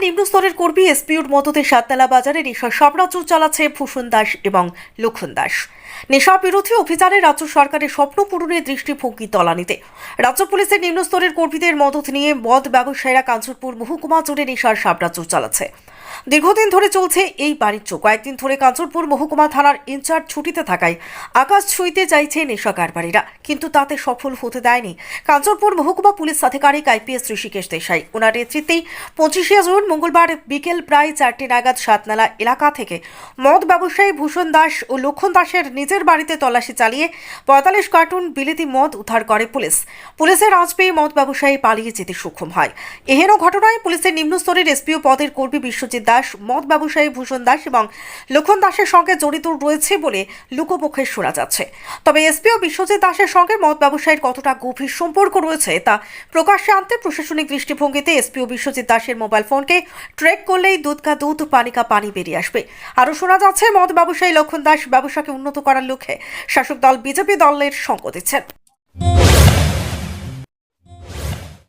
নিম্নস্তরের কর্মী এসপিউর মদতে সাততলা বাজারে নেশা সাম্রাজ্য চালাচ্ছে ভূষণ দাস এবং লক্ষণ দাস। নেশা বিরোধী অভিযানে রাজ্য সরকারের স্বপ্ন পূরণের দৃষ্টিভঙ্গি তলানিতে। রাজ্য পুলিশের নিম্নস্তরের কর্মীদের মদত নিয়ে মদ ব্যবসায়ীরা কাঞ্চনপুর মহকুমা জুড়ে নেশার সাম্রাজ্য চালাচ্ছে। দীর্ঘদিন ধরে চলছে এই বাণিজ্য। কয়েকদিন ধরে কাঞ্চনপুর মহকুমা থানার ইনচার্জ ছুটিতে থাকায় আকাশ ছুঁইতে চাইছে নেশা কারবারিরা। কিন্তু তাতে সফল হতে দেয়নি। কাঞ্চনপুর মহকুমা পুলিশ আধিকারিক আইপিএস ঋষিকেশ দেশাই। ওনার নেতৃত্বেই পঁচিশে জুন, মঙ্গলবার বিকেল প্রায় চারটে নাগাদ সাতনালা এলাকা থেকে মদ ব্যবসায়ী ভূষণ দাস ও লক্ষণ দাসের নিজের বাড়িতে তল্লাশি চালিয়ে পঁয়তাল্লিশ কার্টুন বিলেতি মদ উদ্ধার করে পুলিশ। পুলিশের আজ পেয়ে মদ ব্যবসায়ী পালিয়ে যেতে সক্ষম হয়। এহেন ঘটনায় পুলিশের নিম্নস্তরের এসপিও পদের কর্মী বিশ্বজিৎ দাস, মদ ব্যবসায়ী ভূষণ দাস এবং লক্ষণ দাসের সঙ্গে জড়িত রয়েছে বলে লুকোপক্ষে শোনা যাচ্ছে। তবে এসপিও বিশ্বজিৎ দাসের সঙ্গে মদ ব্যবসায়ীর কতটা গভীর সম্পর্ক রয়েছে তা প্রকাশ্যে আনতে প্রশাসনিক দৃষ্টিভঙ্গিতে এসপিও বিশ্বজিৎ দাসের মোবাইল ফোনকে ট্রেক করলেই দুধ কা দুধ, পানি কা পানি বেরিয়ে আসবে। আরও শোনা যাচ্ছে মদ ব্যবসায়ী লক্ষণ দাস ব্যবসাকে উন্নত করার লক্ষ্যে শাসক দল, বিজেপি দলের সঙ্গ দিচ্ছেন।